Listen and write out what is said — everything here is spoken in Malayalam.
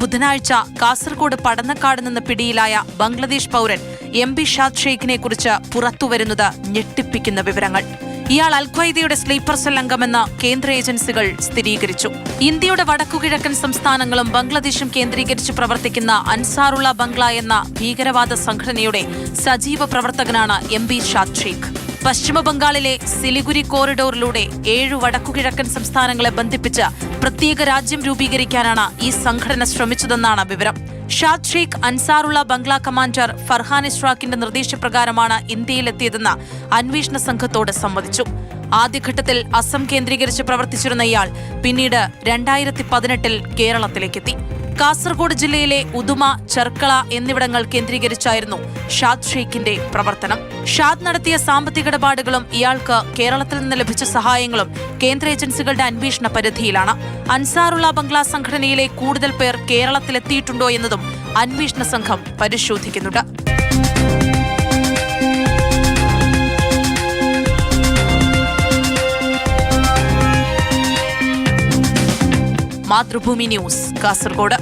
ബുധനാഴ്ച കാസർഗോഡ് പടന്നക്കാട് നിന്ന് പിടിയിലായ ബംഗ്ലാദേശ് പൗരൻ എം ബി ഷാദ് ഷെയ്ഖിനെ കുറിച്ച് പുറത്തുവരുന്നത് ഞെട്ടിപ്പിക്കുന്ന വിവരങ്ങൾ. ഇയാൾ അൽഖ്വൈദയുടെ സ്ലീപ്പർ സെൽ അംഗമെന്ന് കേന്ദ്ര ഏജൻസികൾ സ്ഥിരീകരിച്ചു. ഇന്ത്യയുടെ വടക്കുകിഴക്കൻ സംസ്ഥാനങ്ങളും ബംഗ്ലാദേശും കേന്ദ്രീകരിച്ച് പ്രവർത്തിക്കുന്ന അൻസാറുള്ള ബംഗ്ല എന്ന ഭീകരവാദ സംഘടനയുടെ സജീവ പ്രവർത്തകനാണ് എം ബി ഷാദ് ഷെയ്ഖ്. പശ്ചിമ ബംഗാളിലെ സിലിഗുരി കോറിഡോറിലൂടെ ഏഴു വടക്കുകിഴക്കൻ സംസ്ഥാനങ്ങളെ ബന്ധിപ്പിച്ച് പ്രത്യേക രാജ്യം രൂപീകരിക്കാനാണ് ഈ സംഘടന ശ്രമിച്ചതെന്നാണ് വിവരം. ഷാദ് ഷെയ്ഖ് അൻസാറുള്ള ബംഗ്ലാ കമാൻഡർ ഫർഹാൻ ഇഷ്റാഖിന്റെ നിർദ്ദേശപ്രകാരമാണ് ഇന്ത്യയിലെത്തിയതെന്ന് അന്വേഷണ സംഘത്തോട് സമ്മതിച്ചു. ആദ്യഘട്ടത്തിൽ അസം കേന്ദ്രീകരിച്ച് പ്രവർത്തിച്ചിരുന്ന ഇയാൾ പിന്നീട് രണ്ടായിരത്തി പതിനെട്ടിൽ കേരളത്തിലേക്കെത്തി. കാസർഗോഡ് ജില്ലയിലെ ഉദുമ ചെർക്കള എന്നിവിടങ്ങൾ കേന്ദ്രീകരിച്ചായിരുന്നു ഷാദ് ഷെയ്ഖിന്റെ പ്രവർത്തനം. ഷാദ് നടത്തിയ സാമ്പത്തിക ഇടപാടുകളും ഇയാൾക്ക് കേരളത്തിൽ നിന്ന് ലഭിച്ച സഹായങ്ങളും കേന്ദ്ര ഏജൻസികളുടെ അന്വേഷണ പരിധിയിലാണ്. അൻസാറുള്ള ബംഗ്ലാ സംഘടനയിലെ കൂടുതൽ പേർ കേരളത്തിലെത്തിയിട്ടുണ്ടോ എന്നതും അന്വേഷണ സംഘം പരിശോധിക്കുന്നുണ്ട്. മാതൃഭൂമി ന്യൂസ് കാസർഗോഡ്.